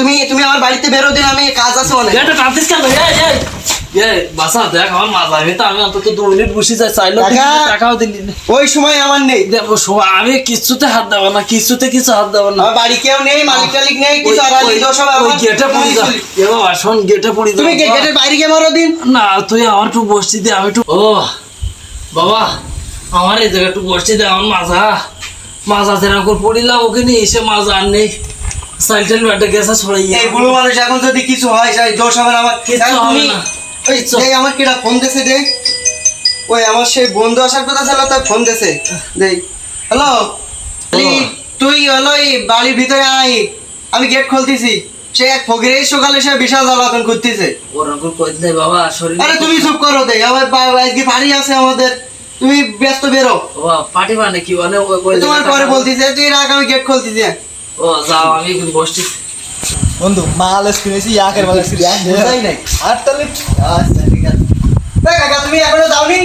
তুমি তুমি আমার বাড়িতে বেরো দিন আমি কাজ আছে অনেক। এটা কেন? এই এই এই। বাসা দেখ আমার মাথা আমি আমি অন্তত দু মিনিট বসে যাই চাইলো টাকাও দিলি ওই সময় আমার নেই। দেখো আমি কিচ্ছুতে হাত দেবো না কিচ্ছুতে কিছু হাত দেবো না। বাড়ি কেউ নেই মালিক টালিক নেই কিছু আর আলি ওই গেটে পড়ি যা। এ বাবা গেটে পড়ি তুমি গেটের বাইরে গিয়ে মারো দিন। না তুই আমার একটু বসছি দে আমি একটু ও বাবা আমার এই জায়গা একটু বসছি দে আমার মাজা মাজা যেরকম করে পড়িলাম ওকে নিয়ে এসে মাজা আর নেই সাইকেল ব্যাটে গেছে ছড়াইয়া এই বুড়ো মানুষ এখন যদি কিছু হয় সেই দোষ হবে আমার। কিচ্ছু তাহলে হবে তুমি ওই এই আমার কিরা ফোন দিছে দে ওই আমার সেই বন্ধু আসার কথা ছিল তাই ফোন দিছে। দেই হ্যালো? তুই হলো এই বাড়ির ভিতরে আয়। আমি গেট খুলতেছি। সে এক ফকির সকালে সে বিশাল জ্বালাতন করতেছে। ওরকম বাবা শরীর আরে তুমি চুপ করো দে আমার আজকে আছে আমাদের। তুমি ব্যস্ত বেরো। বাবা পার্টি মানে কি মানে ওই তোমার পরে বলতেছে তুই রাখ আমি গেট খুলতেছি। ও যাও আমি এখন বসছি। বন্ধু মাল কিনেছি ইয়াকের মাল বুঝাই নাই। আর তাহলে আচ্ছা ঠিক আছে। এ কাকা তুমি এখনও যাওনি?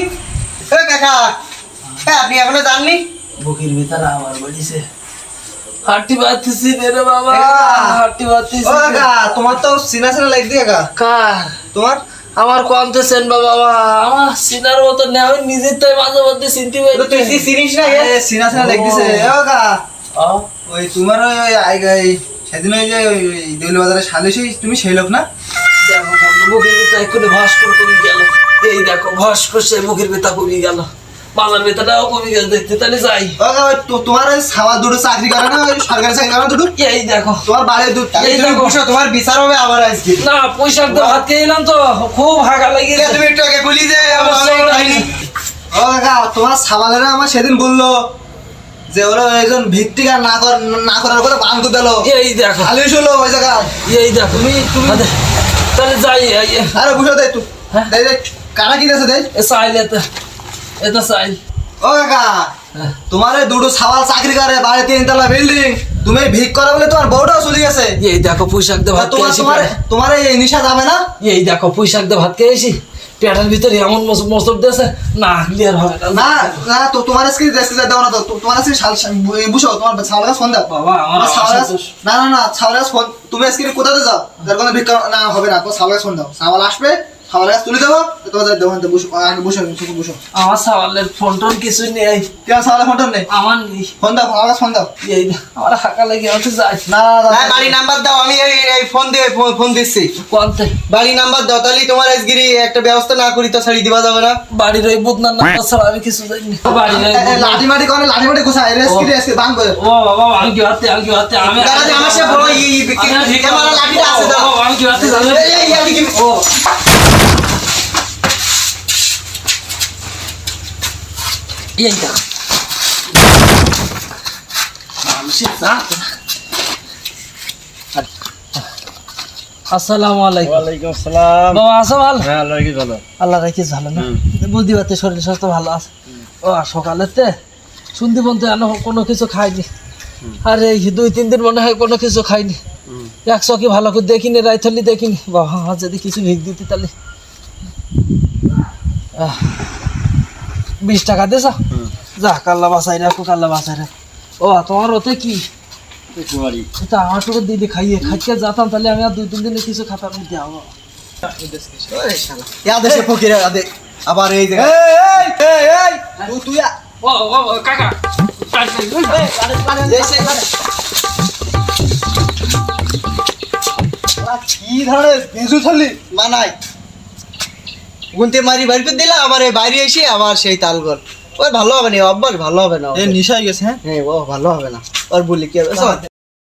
এ কাকা এ আপনি এখনও যাননি? বুকের ভিতরে আমার বাড়িছে হাঁটি বাতিছি রে বাবা হাঁটি বাতিছি কাকা তোমার তো সিনা সিনা লাগছে কাকা। কার? তোমার? আমার কমতে সেন বাবা আমার সিনার মতো নেই আমি নিজের তাই মাঝে মধ্যে চিনতে পারি তুই চিনিস না এ সিনা সিনা লাগতেছে। ও কাকা। ওই তোমার ওই ওই সেদিন ওই যে ওই দেউলি বাজারে সালিশি তুমি সেই লোক না? দেখো বুকের ভিতরে এক্ষুনি ভাস্কর কমে গেল। এই দেখো ভাস্কর সে বুকের ভিতরে কমে গেল। মাজার ভিতরটাও কমে গেল দেখতে তাহলে যাই। তোমার ওই সাওয়া দুটো চাকরি করে না? ওই সরকারি চাকরি করে দুটো? এই দেখো। তোমার বাড়ির দুটো এই তুমি তোমার বিচার হবে আবার আজকে। না পয়সা তো খেয়ে এলাম তো খুব হাগা এ, লাগিয়েছে তুমি একটু আগে বলি যে তোমার সাবালেরা আমার সেদিন বলল যে ওরা একজন ভিত্তিকা না কর না করার কথা বান করে দিলো। এই দেখো। সালিশ হলো ওই জায়গায় এই দেখো। তুমি তুমি তাহলে যাই আরে বুঝো দে তুই হ্যাঁ? দেখ দেখ কারা কি দেখ এ সাইল এতে এটা সাইল ও কাকা হ্যাঁ। তোমার এই দুটো সাওয়াল চাকরি করে বাড়ি তিনতলা বিল্ডিং তুমি ভিক করা বলে তোমার বউটাও চলে গেছে। এই দেখো পুঁইশাক দিয়ে ভাত তোমার তোমার এই নিশা যাবে না? এই দেখো পুঁইশাক দিয়ে ভাত খেয়েছি। পেটের ভিতরে এমন মসর দিয়েছে না ক্লিয়ার হবে না। না তো তোমার আজকে দেশকে যেতে দাও না তো তোমার আজকে বুঝো তোমার ছাওয়াল গাছ ফোন দাও। বাবা আমার। না না না ছাওয়াল গাছ ফোন তুমি আজকে কোথাতে যাও? যার কোনো ভিক্ষা না হবে না তো ছাওয়াল গাছ ফোন দাও। ছাওয়াল আসবে ছাওয়াল গাছ তুলে দেবো তোমার যাই বসো আগে বসো তুমি বসো আমার সাওয়ালের ফোন টোন কিছুই নেই কেন ছাওয়াল ফোন নেই আমার নেই ফোন দাও ছাওয়াল ফোন দাও এই আমার হাঁকা লেগে আমাকে যাই না না না, হ্যাঁ না বাড়ি নাম্বার দাও আমি এই এই ফোন দিয়ে ফোন- ফোন দিচ্ছি কোনতে বাড়ি নাম্বার দাও তাহলে তোমার আজগিরি একটা ব্যবস্থা না করি তো ছাড়ি দিবা যাবে না বাড়ির ওই বুধনার নাম ছাড়া আমি কিছু জানি না বুধনার- লাঠি মাটি করে লাঠি মাটি কোথায় রেস্কি রেস্কি বাং করে ও বাবা আমি কি হাতে আমি কি হাতে আমি আমার সে বড় ই ই- আমি আর ঠিক ক্যামেরা লাঠিটা আছে দাও আমি কি হাতে জানি এই, এই, এই, এই, ও জাত আসসালামু আলাইকুম ওয়ালাইকুম আসসালাম বাবা আছো ভালো হ্যাঁ আল্লাহ কি ভালো আল্লাহ রাখি ভালো না? বুদ্ধি পাতে শরীর স্বাস্থ্য ভালো আছে। ও সকালেতে শুনতে বলতে এন কোনো কিছু খাইনি। আর এই দুই তিন দিন মনে হয় কোনো কিছু খাইনি। এক চকি ভালো করে দেখিনি রাইথলি দেখিনি। বাবা যদি কিছু ভিক দিতে তাহলে। আহ, বিশ টাকা দিস যা। কাল্লা বাসাই রাখো কাল্লা বাসাই রাখো ও তোমার ওতে কি? এটা আমার সঙ্গে দিদি খাইয়ে খাইতে যেতাম তাহলে আমি আর দুই তিন দিনে কিছু দেশে ফকির আদে আবার এই জায়গা এই এই এই তুই তুই আ- ও ও ও, কাকা। কি ধরনের বিজু ছলি মানাই। গুনতে মারি বাড়ি করে দিলাম আবার এই বাইরে এসে আবার সেই তালগল। ওই ভালো হবে না অব্বাস ভালো হবে না এ নিশাই গেছে হ্যাঁ? হ্যাঁ ও ভালো হবে না। আর বলি কি হবে